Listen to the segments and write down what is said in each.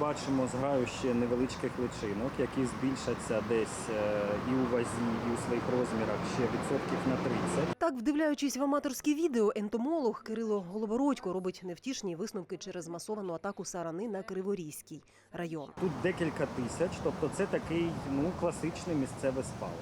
Бачимо зграю ще невеличких личинок, які збільшаться десь е, і у вазі, і у своїх розмірах ще відсотків на 30. Так, вдивляючись в аматорське відео, ентомолог Кирило Голобородько робить невтішні висновки через масовану атаку сарани на Криворізький район. Тут декілька тисяч, тобто це такий ну, класичний місцевий спалах.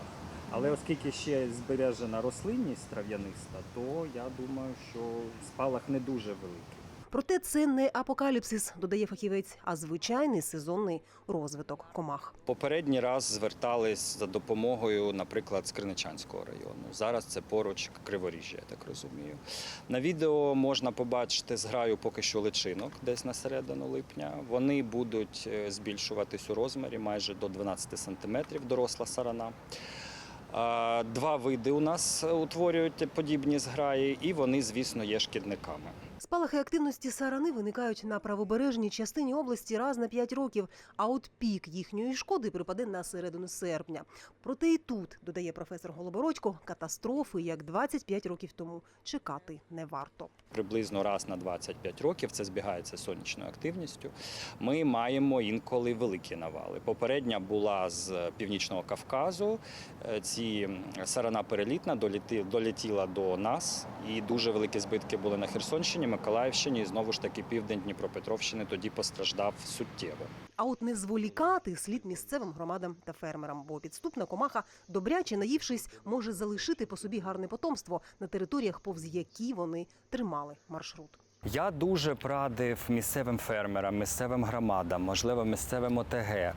Але оскільки ще збережена рослинність трав'яниста, то я думаю, що спалах не дуже великий. Проте це не апокаліпсис, додає фахівець, а звичайний сезонний розвиток комах. Попередній раз звертались за допомогою, наприклад, з Криничанського району. Зараз це поруч Криворіжжя, я так розумію. На відео можна побачити зграю поки що личинок, десь на середину липня. Вони будуть е, збільшуватись у розмірі майже до 12 сантиметрів, доросла сарана. Два види у нас утворюють подібні зграї, і вони, звісно, є шкідниками. Спалахи активності сарани виникають на правобережній частині області раз на 5 років, а от пік їхньої шкоди припаде на середину серпня. Проте і тут, додає професор Голобородько, катастрофи, як 25 років тому, чекати не варто. приблизно раз на 25 років, це збігається з сонячною активністю. Ми маємо інколи великі навали. Попередня була з північного Кавказу. Е, Ці сарана перелітна доліти, долетіла до нас, і дуже великі збитки були на Херсонщині, Миколаївщині. І знову ж таки південь Дніпропетровщини тоді постраждав суттєво. А от не зволікати слід місцевим громадам та фермерам, бо підступна комаха, добряче наївшись, може залишити по собі гарне потомство на територіях, повз які вони тримали маршрут. Я дуже б радив місцевим фермерам, місцевим громадам, можливо, місцевим ОТГ е,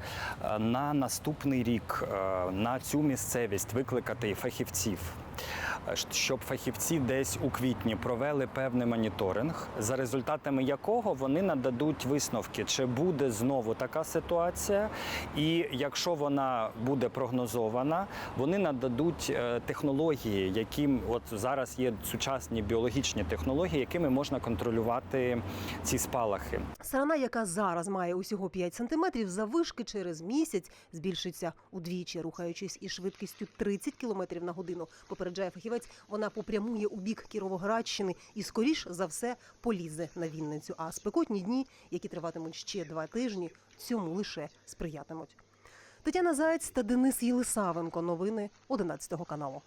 на наступний рік е, на цю місцевість викликати фахівців. Е, Щоб фахівці десь у квітні провели певний моніторинг, за результатами якого вони нададуть висновки, чи буде знову така ситуація, і якщо вона буде прогнозована, вони нададуть е, технології, яким от зараз є сучасні біологічні технології, якими можна контролювати ці спалахи. Сарана, яка зараз має усього 5 сантиметрів, заввишки через місяць збільшиться удвічі, рухаючись із швидкістю 30 км на годину. Попереджає Верхівець вона попрямує у бік Кіровоградщини і скоріш за все полізе на Вінницю. А спекотні дні, які триватимуть ще два тижні, цьому лише сприятимуть. Тетяна Заєць та Денис Єлисавенко. Новини 11 каналу.